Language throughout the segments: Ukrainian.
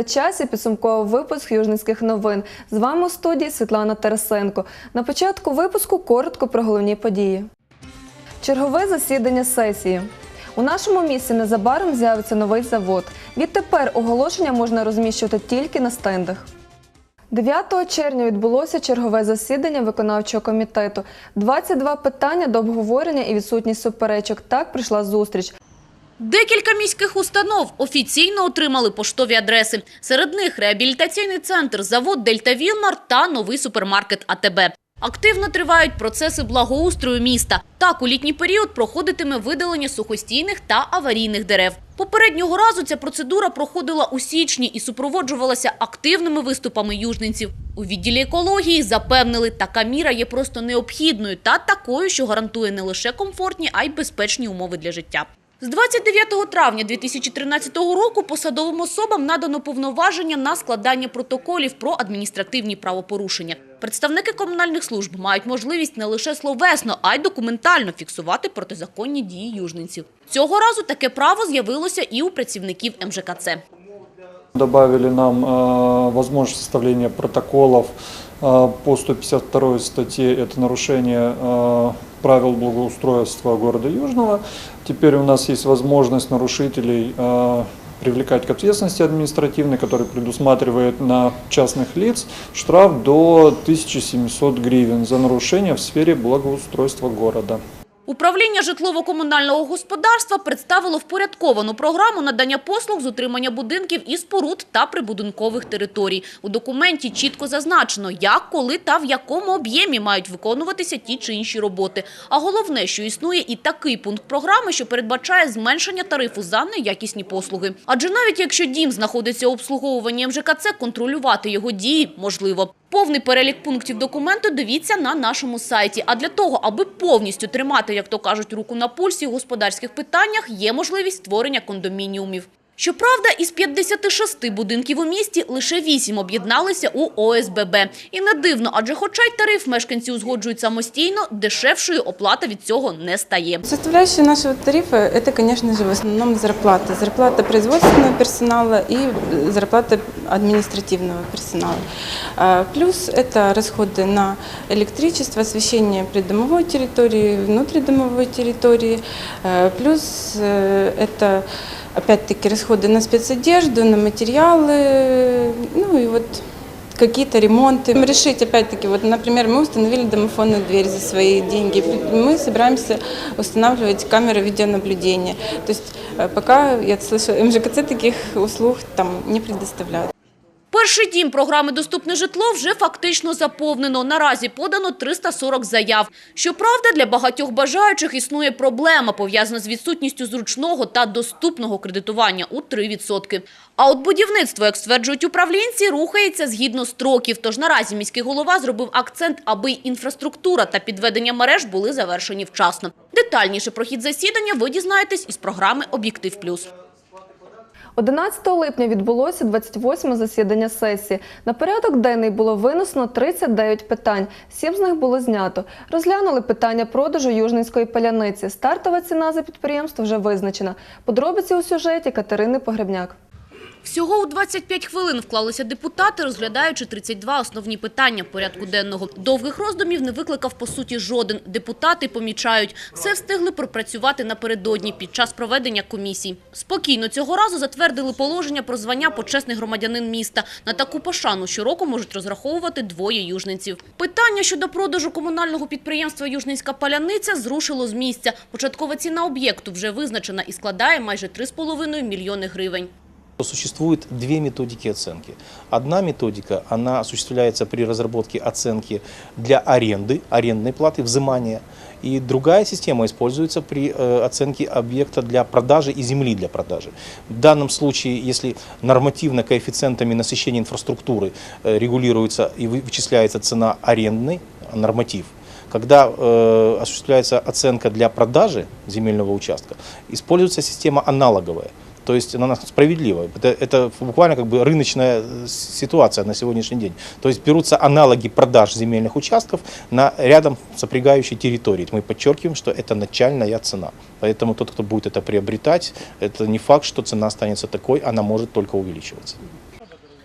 На часі підсумковий випуск южницьких новин. З вами у студії Світлана Тарасенко. На початку випуску коротко про головні події. Чергове засідання сесії. У нашому місті незабаром з'явиться новий завод. Відтепер оголошення можна розміщувати тільки на стендах. 9 червня відбулося чергове засідання виконавчого комітету. 22 питання до обговорення і відсутність суперечок. Так прийшла зустріч. Декілька міських установ офіційно отримали поштові адреси. Серед них реабілітаційний центр, завод Дельта Вілмар та новий супермаркет АТБ. Активно тривають процеси благоустрою міста. Так, у літній період проходитиме видалення сухостійних та аварійних дерев. Попереднього разу ця процедура проходила у січні і супроводжувалася активними виступами южненців. У відділі екології запевнили, така міра є просто необхідною та такою, що гарантує не лише комфортні, а й безпечні умови для життя. З 29 травня 2013 року посадовим особам надано повноваження на складання протоколів про адміністративні правопорушення. Представники комунальних служб мають можливість не лише словесно, а й документально фіксувати протизаконні дії южненців. Цього разу таке право з'явилося і у працівників МЖКЦ. Добавили нам возможность составления протоколов э, по 152 статье, это нарушение э, правил благоустройства города Южного. Теперь у нас есть возможность нарушителей э, привлекать к ответственности административной, который предусматривает на частных лиц штраф до 1700 гривен за нарушение в сфере благоустройства города. Управління житлово-комунального господарства представило впорядковану програму надання послуг з утримання будинків і споруд та прибудинкових територій. У документі чітко зазначено, як, коли та в якому об'ємі мають виконуватися ті чи інші роботи. А головне, що існує і такий пункт програми, що передбачає зменшення тарифу за неякісні послуги. Адже навіть якщо дім знаходиться у обслуговуванні МЖКЦ, контролювати його дії можливо. Повний перелік пунктів документу дивіться на нашому сайті. А для того, аби повністю тримати, як то кажуть, руку на пульсі у господарських питаннях, є можливість створення кондомініумів. Щоправда, із 56 будинків у місті лише 8 об'єдналися у ОСББ. І не дивно, адже хоча й тариф мешканці узгоджують самостійно, дешевшою оплата від цього не стає. Составляющая нашего тарифа – это, конечно же, в основном зарплата. Зарплата производственного персонала и зарплата административного персонала. А, Плюс это расходы на электричество, освещение придомовой территории, внутридомовой территории. А, Плюс э, это, опять-таки, расходы на спецодежду, на материалы, ну и вот какие-то ремонты. Решить, опять-таки, вот, например, мы установили домофонную дверь за свои деньги. Мы собираемся устанавливать камеры видеонаблюдения. То есть э, пока я слышу, МЖКЦ таких услуг там не предоставляют. Перший дім програми «Доступне житло» вже фактично заповнено. Наразі подано 340 заяв. Щоправда, для багатьох бажаючих існує проблема, пов'язана з відсутністю зручного та доступного кредитування у 3%. А от будівництво, як стверджують управлінці, рухається згідно строків. Тож наразі міський голова зробив акцент, аби інфраструктура та підведення мереж були завершені вчасно. Детальніше про хід засідання ви дізнаєтесь із програми «Об'єктив плюс». 11 липня відбулося 28 засідання сесії. На порядок денний було винесено 39 питань. Сім з них було знято. Розглянули питання продажу южненської паляниці. Стартова ціна за підприємство вже визначена. Подробиці у сюжеті Катерини Погребняк. Всього у 25 хвилин вклалися депутати, розглядаючи 32 основні питання порядку денного. Довгих роздумів не викликав, по суті, жоден. Депутати помічають, все встигли пропрацювати напередодні під час проведення комісій. Спокійно цього разу затвердили положення про звання почесний громадянин міста. На таку пошану щороку можуть розраховувати двоє южненців. Питання щодо продажу комунального підприємства «Южненська паляниця» зрушило з місця. Початкова ціна об'єкту вже визначена і складає майже 3,5 мільйони гривень. Существует две методики оценки. Одна методика, она осуществляется при разработке оценки для аренды, арендной платы, взимания. И другая система используется при э, оценке объекта для продажи и земли для продажи. В данном случае, если нормативно коэффициентами насыщения инфраструктуры э, регулируется и вы- вычисляется цена арендный норматив, когда э, осуществляется оценка для продажи земельного участка, используется система аналоговая. То есть она справедлива. Это, это буквально как бы рыночная э, ситуация на сегодняшний день. То есть берутся аналоги продаж земельных участков на рядом сопрягающей территории. Мы подчеркиваем, что это начальная цена. Поэтому тот, кто будет это приобретать, это не факт, что цена останется такой, она может только увеличиваться.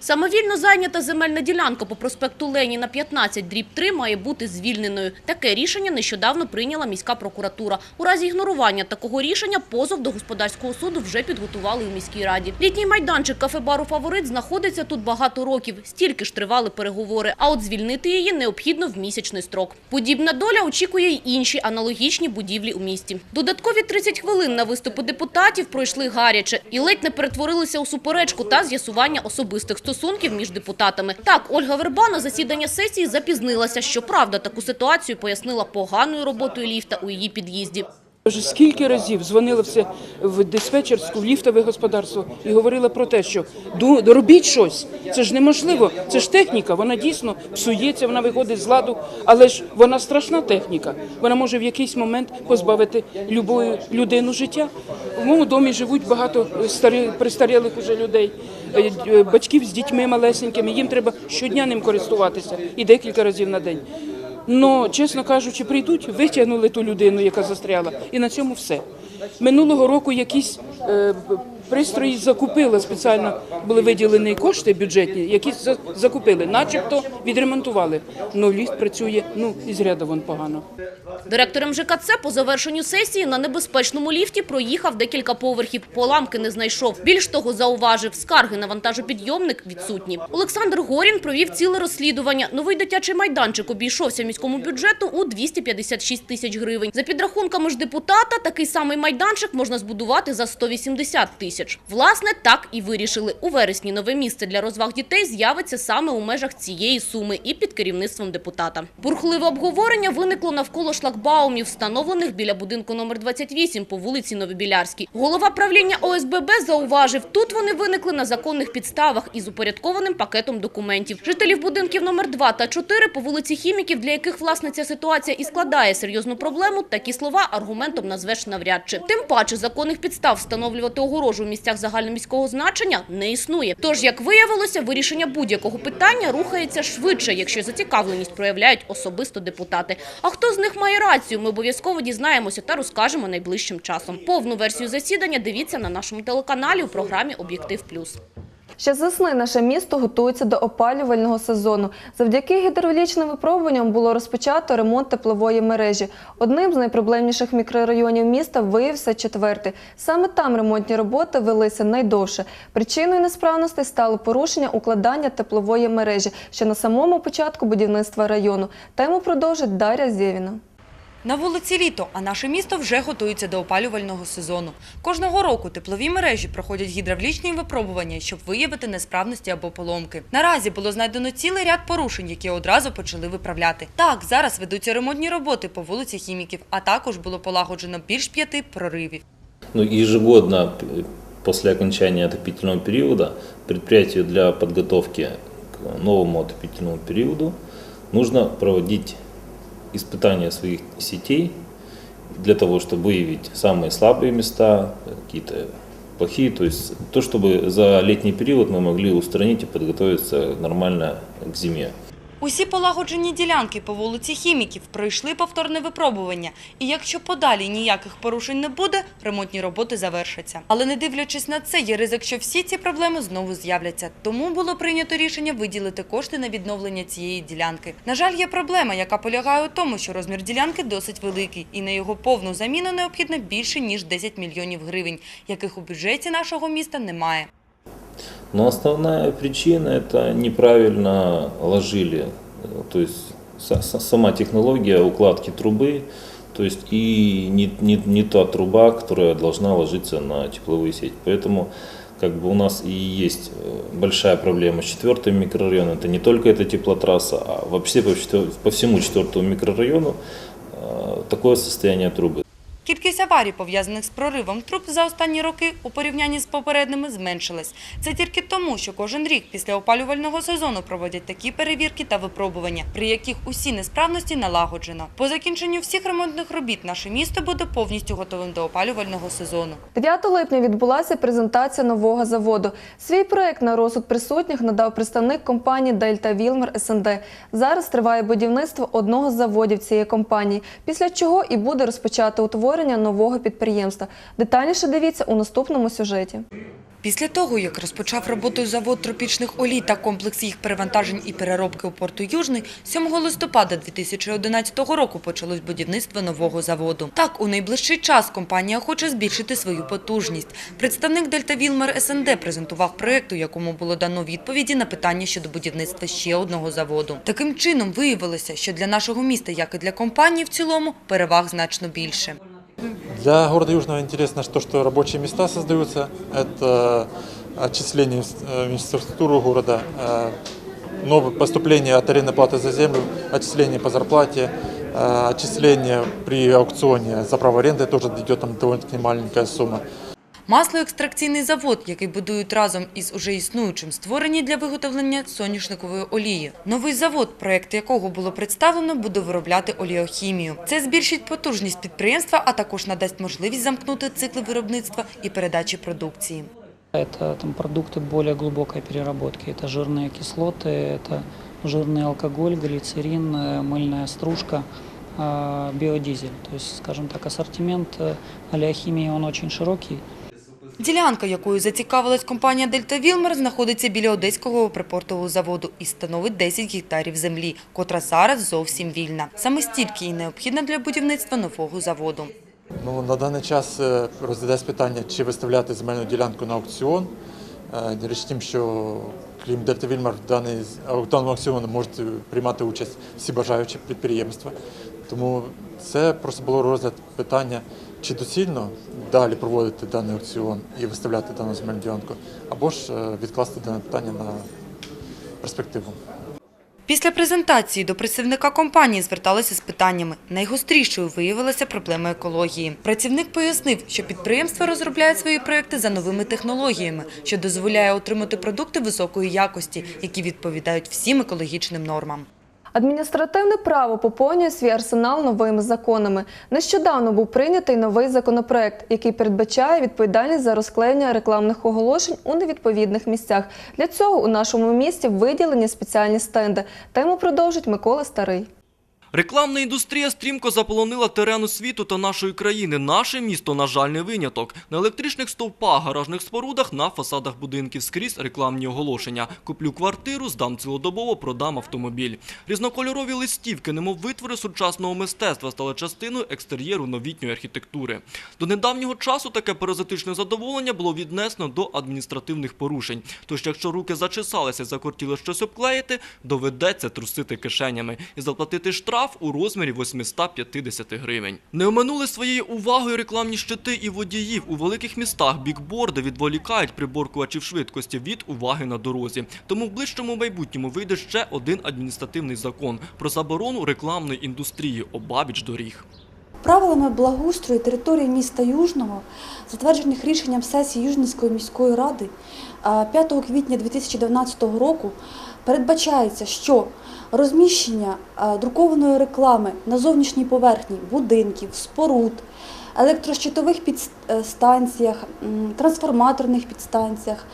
Самовільно зайнята земельна ділянка по проспекту Леніна 15 дріб 3 має бути звільненою. Таке рішення нещодавно прийняла міська прокуратура. У разі ігнорування такого рішення позов до господарського суду вже підготували у міській раді. Літній майданчик кафе-бару «Фаворит» знаходиться тут багато років. Стільки ж тривали переговори. А от звільнити її необхідно в місячний строк. Подібна доля очікує й інші аналогічні будівлі у місті. Додаткові 30 хвилин на виступи депутатів пройшли гаряче і ледь не перетворилися у суперечку та з'ясування особистих стосунків між депутатами. Так, Ольга Верба на засідання сесії запізнилася. Щоправда, таку ситуацію пояснила поганою роботою ліфта у її під'їзді. Вже скільки разів дзвонила все в диспетчерську, в ліфтове господарство і говорила про те, що «Ду- робіть щось. Це ж неможливо. Це ж техніка. Вона дійсно псується, вона виходить з ладу, але ж вона страшна техніка. Вона може в якийсь момент позбавити любої людину життя. В моєму домі живуть багато старі, престарілих уже людей, батьків з дітьми малесенькими. Їм треба щодня ним користуватися і декілька разів на день. Ну, чесно кажучи, прийдуть, витягнули ту людину, яка застряла, і на цьому все. Минулого року якісь е, пристрої закупили спеціально, були виділені кошти бюджетні, які закупили, начебто відремонтували. Ну, ліфт працює, ну, із ряду вон погано. Директор МЖКЦ по завершенню сесії на небезпечному ліфті проїхав декілька поверхів. Поламки не знайшов. Більш того, зауважив, скарги на вантажопідйомник відсутні. Олександр Горін провів ціле розслідування. Новий дитячий майданчик обійшовся міському бюджету у 256 тисяч гривень. За підрахунками ж депутата, такий самий майданчик можна збудувати за 180 тисяч. Власне, так і вирішили. У вересні нове місце для розваг дітей з'явиться саме у межах цієї суми і під керівництвом депутата. Бурхливе обговорення виникло навколо шлагбаумів, встановлених біля будинку номер 28 по вулиці Новобілярській. Голова правління ОСББ зауважив, тут вони виникли на законних підставах із упорядкованим пакетом документів. Жителів будинків номер 2 та 4 по вулиці Хіміків, для яких власне ця ситуація і складає серйозну проблему, такі слова аргументом назвеш навряд чи. Тим паче законних підстав встановлювати огорожу в місцях загальноміського значення не існує. Тож, як виявилося, вирішення будь-якого питання рухається швидше, якщо зацікавленість проявляють особисто депутати. А хто з них має рацію, ми обов'язково дізнаємося та розкажемо найближчим часом. Повну версію засідання дивіться на нашому телеканалі у програмі Об'єктив Плюс. Ще з весни наше місто готується до опалювального сезону. Завдяки гідравлічним випробуванням було розпочато ремонт теплової мережі. Одним з найпроблемніших мікрорайонів міста виявився четвертий. Саме там ремонтні роботи велися найдовше. Причиною несправностей стало порушення укладання теплової мережі ще на самому початку будівництва району. Тему продовжить Дар'я Зєвіна. На вулиці літо, а наше місто вже готується до опалювального сезону. Кожного року теплові мережі проходять гідравлічні випробування, щоб виявити несправності або поломки. Наразі було знайдено цілий ряд порушень, які одразу почали виправляти. Так, зараз ведуться ремонтні роботи по вулиці Хіміків, а також було полагоджено більш п'яти проривів. Ну, ежегодно п- после окончания отопительного периода предприятию для подготовки к новому отопительному периоду нужно проводить испытания своих сетей для того, чтобы выявить самые слабые места, какие-то плохие, то есть то, чтобы за летний период мы могли устранить и подготовиться нормально к зиме. Усі полагоджені ділянки по вулиці Хіміків пройшли повторне випробування, і якщо подалі ніяких порушень не буде, ремонтні роботи завершаться. Але не дивлячись на це, є ризик, що всі ці проблеми знову з'являться. Тому було прийнято рішення виділити кошти на відновлення цієї ділянки. На жаль, є проблема, яка полягає у тому, що розмір ділянки досить великий, і на його повну заміну необхідно більше ніж 10 мільйонів гривень, яких у бюджеті нашого міста немає. Но основная причина это неправильно ложили, то есть са- са- сама технология укладки трубы, то есть и не, не, не та труба, которая должна ложиться на тепловые сети. Поэтому как бы у нас и есть э, большая проблема с четвертым микрорайоном. Это не только эта теплотрасса, а вообще по, по всему четвертому микрорайону э, такое состояние трубы. Кількість аварій, пов'язаних з проривом труб за останні роки у порівнянні з попередніми зменшилась. Це тільки тому, що кожен рік після опалювального сезону проводять такі перевірки та випробування, при яких усі несправності налагоджено. По закінченню всіх ремонтних робіт наше місто буде повністю готовим до опалювального сезону. 9 липня відбулася презентація нового заводу. Свій проект на розсуд присутніх надав представник компанії Дельта Вілмер СНД. Зараз триває будівництво одного з заводів цієї компанії, після чого і буде розпочато утворення нового підприємства. Детальніше дивіться у наступному сюжеті. Після того, як розпочав роботу завод тропічних олій та комплекс їх перевантажень і переробки у порту Южний, 7 листопада 2011 року почалось будівництво нового заводу. Так, у найближчий час компанія хоче збільшити свою потужність. Представник Дельта Вілмер СНД презентував проєкт, у якому було дано відповіді на питання щодо будівництва ще одного заводу. Таким чином виявилося, що для нашого міста, як і для компанії в цілому, переваг значно більше. Для города Южного интересно, что, что рабочие места создаются, это отчисление в э, в инфраструктуру города, э, новое поступление от арендной платы за землю, отчисление по зарплате, э, отчисление при аукционе за право аренды тоже идет там довольно-таки маленькая сумма. Маслоекстракційний завод, який будують разом із уже існуючим, створені для виготовлення соняшникової олії. Новий завод, проект якого було представлено, буде виробляти оліохімію. Це збільшить потужність підприємства, а також надасть можливість замкнути цикли виробництва і передачі продукції. Это там продукты более глубокой переработки. Это жирные кислоты, это жирный алкоголь, глицерин, э, мыльная стружка, э, биодизель. То есть, скажем так, ассортимент э, олеохимии, он очень широкий. Ділянка, якою зацікавилась компанія Дельта Вілмер, знаходиться біля Одеського припортового заводу і становить 10 гектарів землі, котра зараз зовсім вільна. Саме стільки і необхідно для будівництва нового заводу. Ну, на даний час е, розглядається питання, чи виставляти земельну ділянку на аукціон. Е, Річ в тім, що крім Дельта Вільмар, в даний даному аукціоні можуть приймати участь всі бажаючі підприємства. Тому це просто було розгляд питання, чи доцільно далі проводити даний аукціон і виставляти дану земельну ділянку, або ж е, відкласти дане питання на перспективу. Після презентації до представника компанії зверталися з питаннями. Найгострішою виявилася проблема екології. Працівник пояснив, що підприємство розробляє свої проекти за новими технологіями, що дозволяє отримати продукти високої якості, які відповідають всім екологічним нормам. Адміністративне право поповнює свій арсенал новими законами. Нещодавно був прийнятий новий законопроект, який передбачає відповідальність за розклеєння рекламних оголошень у невідповідних місцях. Для цього у нашому місті виділені спеціальні стенди. Тему продовжить Микола Старий. Рекламна індустрія стрімко заполонила терену світу та нашої країни. Наше місто, на жаль, не виняток. На електричних стовпах, гаражних спорудах, на фасадах будинків скрізь рекламні оголошення. Куплю квартиру, здам цілодобово, продам автомобіль. Різнокольорові листівки, немов витвори сучасного мистецтва, стали частиною екстер'єру новітньої архітектури. До недавнього часу таке паразитичне задоволення було віднесено до адміністративних порушень. Тож, якщо руки зачесалися закортіли щось обклеїти, доведеться трусити кишенями і заплатити штраф у розмірі 850 гривень. Не оминули своєю увагою рекламні щити і водіїв. У великих містах бікборди відволікають приборкувачів швидкості від уваги на дорозі. Тому в ближчому майбутньому вийде ще один адміністративний закон про заборону рекламної індустрії обабіч доріг. Правилами благоустрою території міста Южного, затверджених рішенням сесії Южницької міської ради 5 квітня 2019 року, передбачається, що розміщення друкованої реклами на зовнішній поверхні будинків, споруд, електрощитових підстанціях, трансформаторних підстанціях,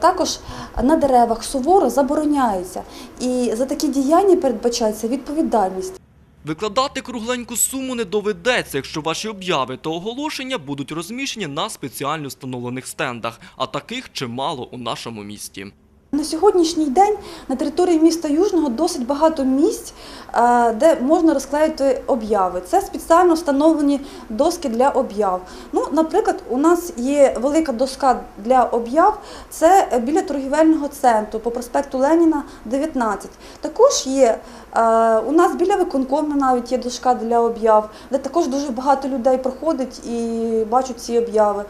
також на деревах суворо забороняється. І за такі діяння передбачається відповідальність. Викладати кругленьку суму не доведеться, якщо ваші обяви та оголошення будуть розміщені на спеціально встановлених стендах, а таких чимало у нашому місті. На сьогоднішній день на території міста Южного досить багато місць, е, де можна розклеїти обяви. Це спеціально встановлені доски для об'яв. Ну, наприклад, у нас є велика доска для об'яв, це біля торгівельного центру по проспекту Леніна 19. Також є е, у нас біля виконкому навіть є дошка для об'яв, де також дуже багато людей проходить і бачать ці об'яви.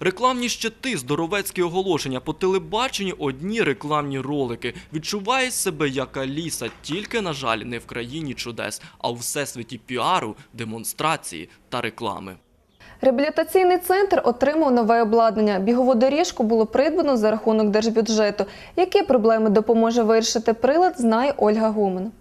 Рекламні щити, здоровецькі оголошення по телебаченню, одні рекламні ролики. Відчуває себе як Аліса, тільки, на жаль, не в країні чудес, а у всесвіті піару, демонстрації та реклами. Реабілітаційний центр отримав нове обладнання. Бігову доріжку було придбано за рахунок держбюджету. Які проблеми допоможе вирішити прилад, знає Ольга Гумен.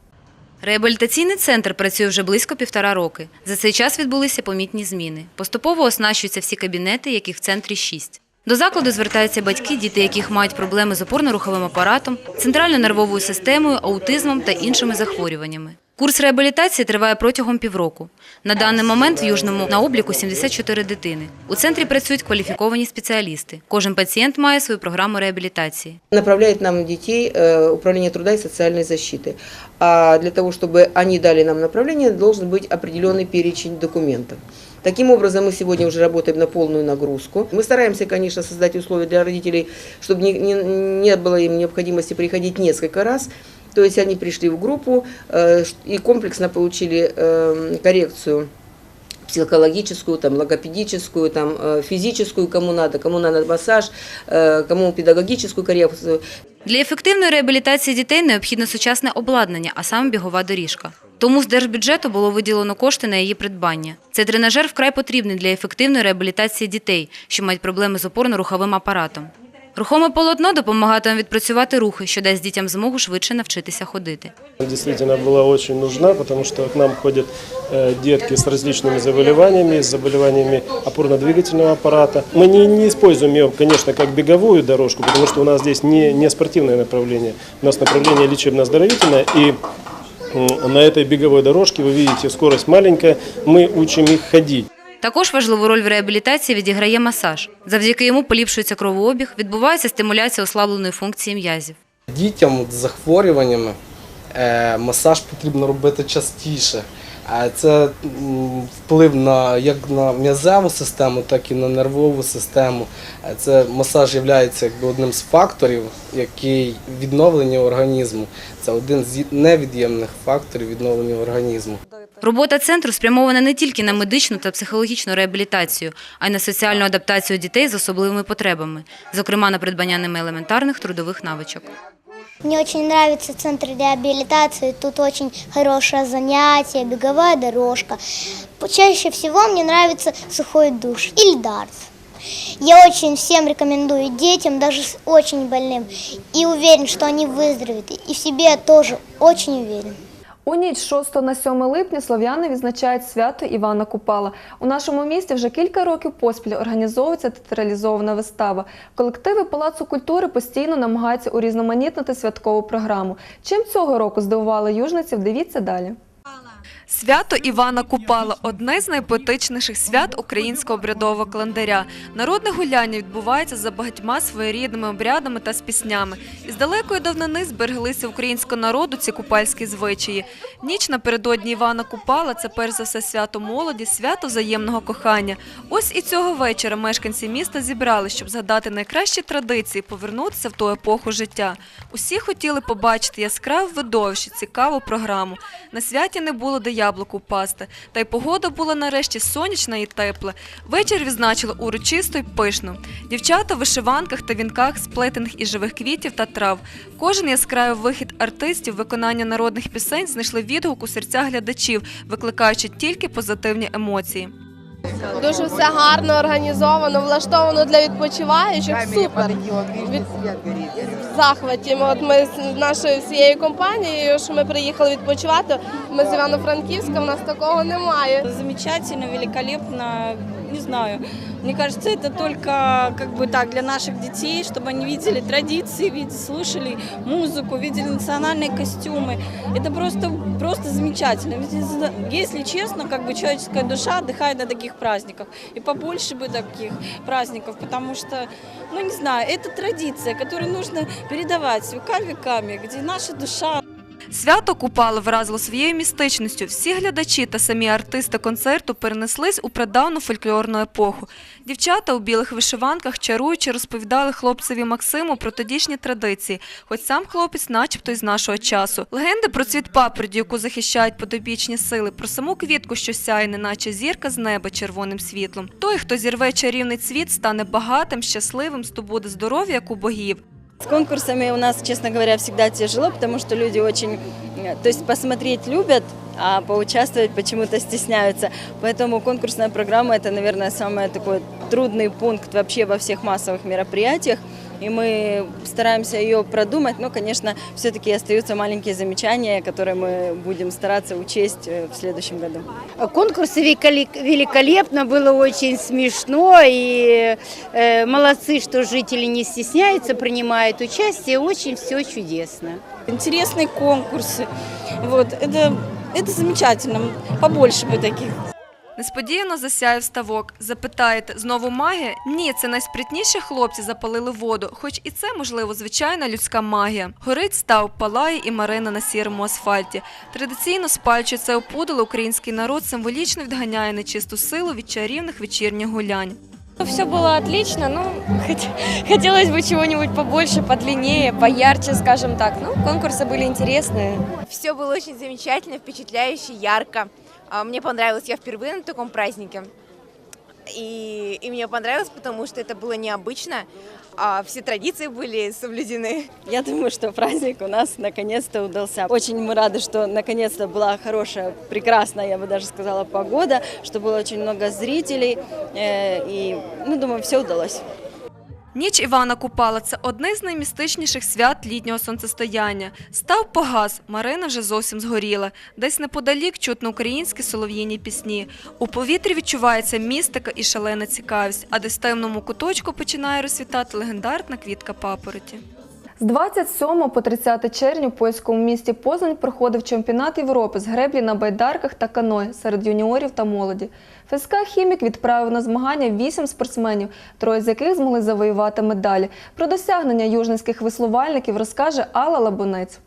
Реабілітаційний центр працює вже близько півтора роки. За цей час відбулися помітні зміни. Поступово оснащуються всі кабінети, яких в центрі шість. До закладу звертаються батьки, діти яких мають проблеми з опорно-руховим апаратом, центральною нервовою системою, аутизмом та іншими захворюваннями. Курс реабілітації триває протягом півроку. На даний момент в Южному на обліку 74 дитини. У центрі працюють кваліфіковані спеціалісти. Кожен пацієнт має свою програму реабілітації. Направляет нам детей э, Управление труда и социальной защиты. А для того, чтобы они дали нам направление, должен быть определенный перечень документов. Таким образом, мы сегодня уже работаем на полную нагрузку. Мы стараемся, конечно, создать условия для родителей, чтобы не, не, не было им необходимости приходить несколько раз. То есть они пришли в группу э, ш- и комплексно получили э, коррекцию психологическую, там, логопедическую, там, э, физическую, кому надо, кому надо массаж, э, кому педагогическую коррекцию. Для ефективної реабілітації дітей необхідне сучасне обладнання, а саме бігова доріжка. Тому з держбюджету було виділено кошти на її придбання. Цей тренажер вкрай потрібний для ефективної реабілітації дітей, що мають проблеми з опорно-руховим апаратом. Рухоме полотно допомагатиме відпрацювати рухи, що дасть дітям змогу швидше навчитися ходити. Действительно была очень нужна, потому что к нам ходят э, детки с различными заболеваниями, с заболеваниями опорно-двигательного аппарата. Мы не, не используем ее, конечно, как беговую дорожку, потому что у нас здесь не, не спортивное направление, у нас направление лечебно-оздоровительное, и м, на этой беговой дорожке, вы видите, скорость маленькая, мы учим их ходить. Також важливу роль в реабілітації відіграє масаж. Завдяки йому поліпшується кровообіг, відбувається стимуляція ослабленої функції м'язів. Дітям з захворюваннями е, масаж потрібно робити частіше. Це вплив на як на м'язеву систему, так і на нервову систему. Е, Це масаж є якби одним з факторів, який відновлення організму. Це один з невід'ємних факторів відновлення організму. Робота центру спрямована не тільки на медичну та психологічну реабілітацію, а й на соціальну адаптацію дітей з особливими потребами, зокрема на придбання ними елементарних трудових навичок. Мне очень нравится центр реабилитации, тут очень хорошее занятие, беговая дорожка. Чаще всего мне нравится сухой душ или дартс. Я очень всем рекомендую детям, даже очень больным, и уверен, что они выздоровеют. И в себе я тоже очень уверен. У ніч з 6 на 7 липня слов'яни відзначають свято Івана Купала. У нашому місті вже кілька років поспіль організовується театралізована вистава. Колективи Палацу культури постійно намагаються урізноманітнити святкову програму. Чим цього року здивували южниців, дивіться далі. Свято Івана Купала одне з найпоетичніших свят українського обрядового календаря. Народне гуляння відбувається за багатьма своєрідними обрядами та з піснями. Із далекої давнини збереглися українського народу ці купальські звичаї. Ніч напередодні Івана Купала це перш за все свято молоді, свято взаємного кохання. Ось і цього вечора мешканці міста зібрали, щоб згадати найкращі традиції, повернутися в ту епоху життя. Усі хотіли побачити яскраве видовище, цікаву програму. На святі не було де яблуку пасти, та й погода була нарешті сонячна і тепла. Вечір відзначили урочисто й пишно. Дівчата в вишиванках та вінках, сплетених із живих квітів та трав. Кожен яскравий вихід артистів, виконання народних пісень знайшли відгук у серцях глядачів, викликаючи тільки позитивні емоції. Дуже все гарно організовано, влаштовано для відпочиваючих. Супер. Від... Захваті. От ми з нашою всією компанією, що ми приїхали відпочивати. Ми з Івано-Франківська, в нас такого немає. Замечательно, великолепно, не знаю. Мне кажется, это только как бы так для наших детей, чтобы они видели традиции, видели, слушали музыку, видели национальные костюмы. Это просто, просто замечательно. Ведь, Если честно, как бы человеческая душа отдыхает на таких праздниках. И побольше бы таких праздников, потому что, ну не знаю, это традиция, которую нужно передавать века веками, где наша душа Свято Купала вразило своєю містичністю. Всі глядачі та самі артисти концерту перенеслись у прадавну фольклорну епоху. Дівчата у білих вишиванках чаруючи розповідали хлопцеві Максиму про тодішні традиції, хоч сам хлопець начебто із нашого часу. Легенди про цвіт папороді, яку захищають подобічні сили, про саму квітку, що сяє, неначе зірка з неба червоним світлом. Той, хто зірве чарівний цвіт, стане багатим, щасливим, здобуде здоров'я, як у богів. С конкурсами у нас, честно говоря, всегда тяжело, потому что люди очень, э, то есть посмотреть любят, а поучаствовать почему-то стесняются. Поэтому конкурсная программа это, наверное, самый такой трудный пункт вообще во всех массовых мероприятиях. И мы стараемся ее продумать, но, конечно, все-таки остаются маленькие замечания, которые мы будем стараться учесть э, в следующем году. Конкурс великоле- великолепно, было очень смешно, и э, молодцы, что жители не стесняются, принимают участие, очень все чудесно. Интересные конкурсы, вот, это, это замечательно, побольше бы таких. Несподівано засяяв ставок. Запитаєте, знову магія? Ні, це найспритніші хлопці запалили воду, хоч і це, можливо, звичайна людська магія. Горить став, палає і Марина на сірому асфальті. Традиційно спалюючи це опудало, український народ символічно відганяє нечисту силу від чарівних вечірніх гулянь. Все было отлично, но хот- хотелось бы чего-нибудь побольше, подлиннее, поярче, скажем так. Ну, конкурсы были интересные. Все было очень замечательно, впечатляюще, ярко. А, Мне понравилось, я впервые на таком празднике. И, и мне понравилось, потому что это было необычно. а Все традиции были соблюдены. Я думаю, что праздник у нас наконец-то удался. Очень мы рады, что наконец-то была хорошая, прекрасная, я бы даже сказала, погода, что было очень много зрителей. э, И, ну, думаю, все удалось. Ніч Івана Купала це одне з наймістичніших свят літнього сонцестояння. Став погас, Марина вже зовсім згоріла. Десь неподалік чутно українські солов'їні пісні. У повітрі відчувається містика і шалена цікавість, а десь в темному куточку починає розсвітати легендарна квітка папороті. З 27 по 30 червня у польському місті Познань проходив чемпіонат Європи з греблі на байдарках та каной серед юніорів та молоді. ФСК Хімік відправив на змагання вісім спортсменів, троє з яких змогли завоювати медалі. Про досягнення южницьких висловальників розкаже Алла Лабунець.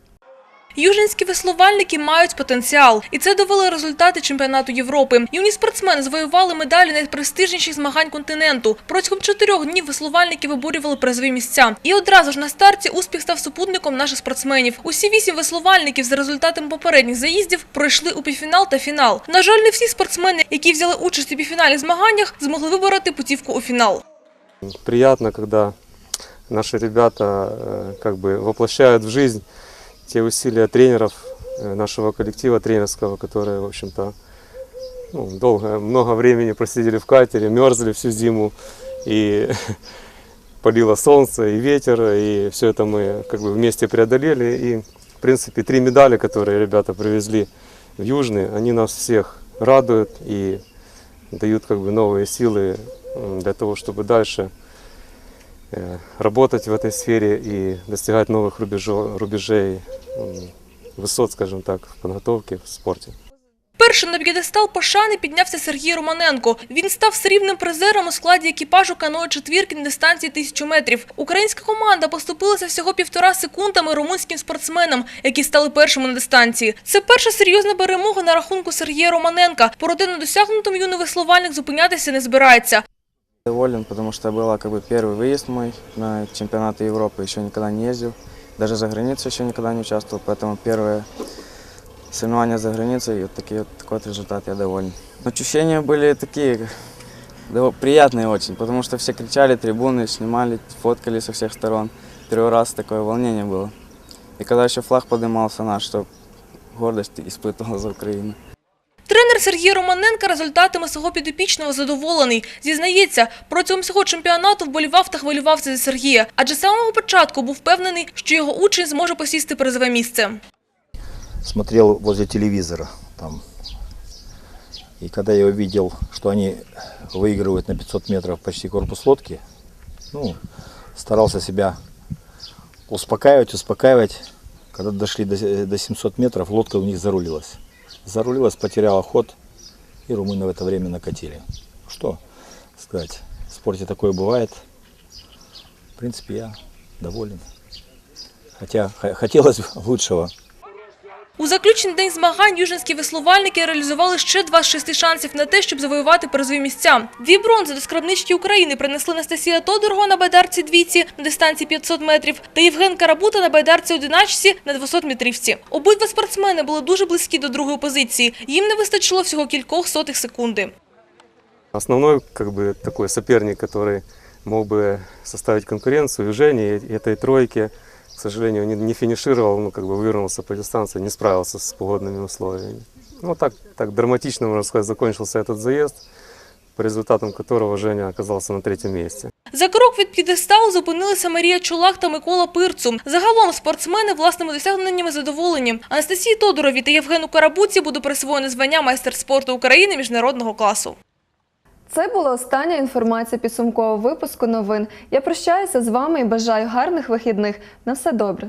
Южинські веслувальники мають потенціал, і це довели результати чемпіонату Європи. Юні спортсмени завоювали медалі найпрестижніших змагань континенту. Протягом чотирьох днів веслувальники виборювали призові місця. І одразу ж на старті успіх став супутником наших спортсменів. Усі вісім веслувальників за результатами попередніх заїздів пройшли у півфінал та фінал. На жаль, не всі спортсмени, які взяли участь у півфіналі змаганнях, змогли вибороти путівку у фінал. приятно, когда наши ребята э, как бы воплощают в жизнь те усилия тренеров э, нашего коллектива тренерского, которые, в общем-то, ну, долго, много времени просидели в катере, мерзли всю зиму, и палило солнце, и ветер, и все это мы как бы вместе преодолели. И, в принципе, три медали, которые ребята привезли в Южный, они нас всех радуют и дают как бы новые силы для того, чтобы дальше работать в этой сфере и достигать новых рубежо- рубежей, м, высот, скажем так, в подготовке, в спорте. Першим на п'єдестал пошани піднявся Сергій Романенко. Він став срібним призером у складі екіпажу каної четвірки на дистанції тисячу метрів. Українська команда поступилася всього півтора секундами румунським спортсменам, які стали першими на дистанції. Це перша серйозна перемога на рахунку Сергія Романенка. Проте на досягнутому юний веслувальник зупинятися не збирається. Доволен, потому что было как бы первый выезд мой на чемпионаты Европы, еще никогда не ездил, даже за границу еще никогда не участвовал, поэтому первое соревнования за границей и вот, такие, вот такой вот результат, я доволен. Ощущения были такие дов- приятные очень, потому что все кричали, трибуны снимали, фоткали со всех сторон. Первый раз такое волнение было. И когда еще флаг поднимался наш, что гордость испытывал за Украину. Тренер Сергій Романенка результатами свого підопічного задоволений. Зізнається, протягом всього чемпіонату вболівав та хвилювався за Сергія, адже з самого початку був впевнений, що його учень зможе посісти призове місце. смотрел возле телевизора там. И когда я увидел, что они выигрывают на 500 метров почти корпус лодки, ну, старался себя успокаивать, успокаивать. Когда дошли до, до 700 метров, лодка у них зарулилась. Зарулилась, потеряла ход, и румыны в это время накатили. Что сказать, в спорте такое бывает. В принципе, я доволен. Хотя хотелось лучшего. У заключний день змагань южненські веслувальники реалізували ще два з шести шансів на те, щоб завоювати призові місця. Дві бронзи до скарбнички України принесли Анастасія Тодорова на байдарці двійці на дистанції 500 метрів та Євген Карабута на байдарці одиначці на 200 метрівці. Обидва спортсмени були дуже близькі до другої позиції. Їм не вистачило всього кількох сотих секунди. Основной как бы такой соперник, который мог бы составить конкуренцию и Жене, и этой тройке, к сожалению, не, не финишировал, ну как бы вывернулся по дистанции, не справился с погодными условиями. Ну так, так драматично, можно сказать, закончился этот заезд, по результатам которого Женя оказался на третьем месте. За крок від п'єдесталу зупинилися Марія Чулак та Микола Пирцу. Загалом спортсмени власними досягненнями задоволені. Анастасії Тодорові та Євгену Карабуці буде присвоєно звання майстер спорту України міжнародного класу. Це була остання інформація підсумкового випуску новин. Я прощаюся з вами і бажаю гарних вихідних. На все добре.